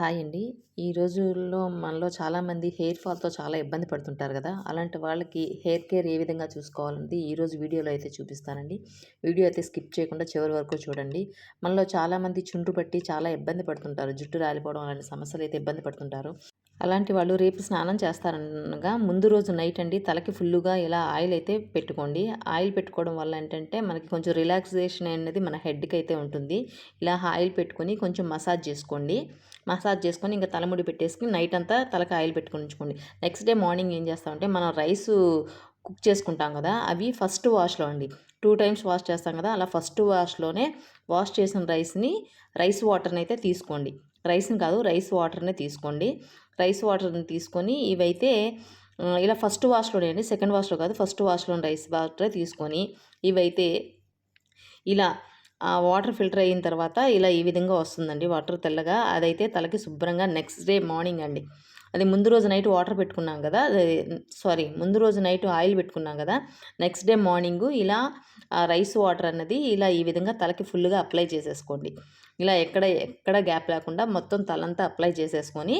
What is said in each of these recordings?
Hi అండి. ఈ రోజుల్లో మనలో చాలామంది హెయిర్ ఫాల్‌తో చాలా ఇబ్బంది పడుతుంటారు కదా అలాంటి వాళ్ళకి హెయిర్ కేర్ ఏ విధంగా చూసుకోవాలన్నది ఈరోజు వీడియోలో అయితే చూపిస్తానండి. వీడియో అయితే స్కిప్ చేయకుండా చివరి వరకు చూడండి. మనలో చాలామంది చుండ్రు పట్టి చాలా ఇబ్బంది పడుతుంటారు. జుట్టు రాలిపోవడం అలాంటి సమస్యలు అయితే ఇబ్బంది పడుతుంటారు. అలాంటి వాళ్ళు రేపు స్నానం చేస్తారనగా ముందు రోజు నైట్ అండి తలకి ఫుల్లుగా ఇలా ఆయిల్ అయితే పెట్టుకోండి. ఆయిల్ పెట్టుకోవడం వల్ల ఏంటంటే మనకి కొంచెం రిలాక్సేషన్ అనేది మన హెడ్‌కి అయితే ఉంటుంది. ఇలా ఆయిల్ పెట్టుకొని కొంచెం మసాజ్ చేసుకోండి. మసాజ్ చేసుకొని ఇంకా తలముడి పెట్టేసుకుని నైట్ అంతా తలకి ఆయిల్ పెట్టుకొని ఉంచుకోండి. నెక్స్ట్ డే మార్నింగ్ ఏం చేస్తామంటే మనం రైసు కుక్ చేసుకుంటాం కదా! అవి ఫస్ట్ వాష్‌లో అండి. టూ టైమ్స్ వాష్ చేస్తాం కదా! అలా ఫస్ట్ వాష్‌లోనే వాష్ చేసిన రైస్‌ని రైస్ వాటర్‌ని అయితే తీసుకోండి. రైస్‌ని కాదు రైస్ వాటర్‌నే తీసుకోండి. రైస్ వాటర్‌ని తీసుకొని ఇవైతే ఇలా ఫస్ట్ వాష్‌లోనే అండి. సెకండ్ వాష్‌లో కాదు. ఫస్ట్ వాష్‌లోని రైస్ వాటరే తీసుకొని ఇవైతే ఇలా ఆ వాటర్ ఫిల్టర్ అయిన తర్వాత ఇలా ఈ విధంగా వస్తుందండి వాటర్ తెల్లగా. అదైతే తలకి శుభ్రంగా నెక్స్ట్ డే మార్నింగ్ అండి. అది ముందు రోజు నైట్ వాటర్ పెట్టుకున్నాం కదా! సారీ ముందు రోజు నైట్ ఆయిల్ పెట్టుకున్నాం కదా! నెక్స్ట్ డే మార్నింగు ఇలా రైస్ వాటర్ అన్నది ఇలా ఈ విధంగా తలకి ఫుల్‌గా అప్లై చేసేసుకోండి. ఇలా ఎక్కడ ఎక్కడ గ్యాప్ లేకుండా మొత్తం తలంతా అప్లై చేసేసుకొని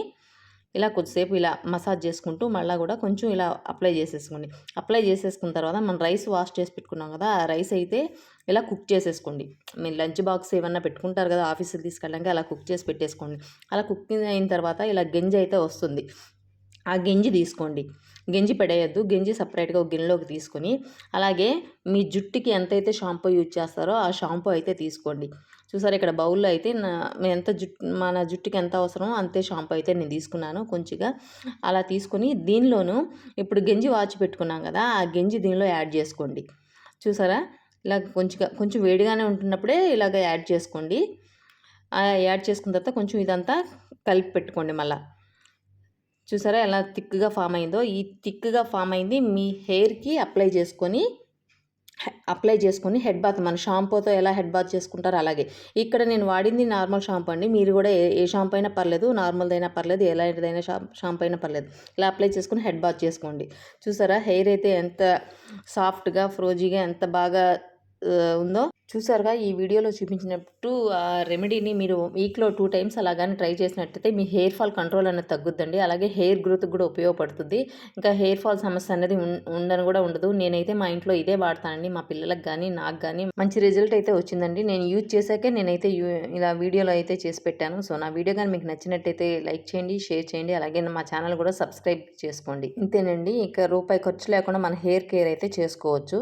ఇలా కొద్దిసేపు ఇలా మసాజ్ చేసుకుంటూ మళ్ళీ కూడా కొంచెం ఇలా అప్లై చేసేసుకోండి. అప్లై చేసేసుకున్న తర్వాత మనం రైస్ వాష్ చేసి పెట్టుకున్నాం కదా! ఆ రైస్ అయితే ఇలా కుక్ చేసేసుకోండి. మీరు లంచ్ బాక్స్ ఏమన్నా పెట్టుకుంటారు కదా! ఆఫీస్‌కి తీసుకెళ్ళడానికి అలా కుక్ చేసి పెట్టేసుకోండి. అలా కుకింగ్ అయిన తర్వాత ఇలా గంజి అయితే వస్తుంది. ఆ గెంజి తీసుకోండి. గెంజి పడేయద్దు గెంజి సెపరేట్‌గా ఒక గిన్నెలోకి తీసుకొని అలాగే మీ జుట్టుకి ఎంతైతే షాంపూ యూజ్ చేస్తారో ఆ షాంపూ అయితే తీసుకోండి. చూసారా ఇక్కడ బౌల్‌లో అయితే నా ఎంత జుట్టు మన జుట్టుకి ఎంత అవసరమో అంతే షాంపూ అయితే నేను తీసుకున్నాను కొంచెంగా. అలా తీసుకొని దీనిలోనూ ఇప్పుడు గెంజి వాచి పెట్టుకున్నాం కదా! ఆ గెంజి దీనిలో యాడ్ చేసుకోండి. చూసారా? ఇలా కొంచెంగా కొంచెం వేడిగానే ఉంటున్నప్పుడే ఇలాగ యాడ్ చేసుకోండి. యాడ్ చేసుకున్న తర్వాత కొంచెం ఇదంతా కలిపి పెట్టుకోండి మళ్ళా. చూసారా ఎలా థిక్‌గా ఫామ్ అయిందో? ఈ థిక్‌గా ఫామ్ అయింది మీ హెయిర్‌కి అప్లై చేసుకొని అప్లై చేసుకొని హెడ్ బాత్ మన షాంపూతో ఎలా హెడ్ బాత్ చేసుకుంటారో అలాగే. ఇక్కడ నేను వాడింది నార్మల్ షాంపూ అండి. మీరు కూడా ఏ ఏ షాంపూ అయినా పర్లేదు. నార్మల్‌దైనా పర్లేదు. ఎలాంటిదైనా షాం షాంపూ అయినా పర్లేదు. ఇలా అప్లై చేసుకుని హెడ్ బాత్ చేసుకోండి. చూసారా హెయిర్ అయితే ఎంత సాఫ్ట్‌గా, ఫ్రోజీగా ఎంత బాగా ఉందో? చూసారుగా ఈ వీడియోలో చూపించినట్టు ఆ రెమెడీని మీరు వీక్‌లో టూ టైమ్స్ అలాగని ట్రై చేసినట్టయితే మీ హెయిర్ ఫాల్ కంట్రోల్ అనేది తగ్గుద్దండి. అలాగే హెయిర్ గ్రోత్ కూడా ఉపయోగపడుతుంది. ఇంకా హెయిర్ ఫాల్ సమస్య అనేది ఉం కూడా ఉండదు. నేనైతే మా ఇంట్లో ఇదే వాడతానండి. మా పిల్లలకి కానీ నాకు కానీ మంచి రిజల్ట్ అయితే వచ్చిందండి. నేను యూజ్ చేశాకే నేనైతే యూ ఇలా వీడియోలో అయితే చేసి పెట్టాను. సో, నా వీడియో కానీ మీకు నచ్చినట్టయితే లైక్ చేయండి, షేర్ చేయండి. అలాగే మా ఛానల్ కూడా సబ్స్క్రైబ్ చేసుకోండి. ఇంతేనండి. ఇక రూపాయి ఖర్చు లేకుండా మన హెయిర్ కేర్ అయితే చేసుకోవచ్చు.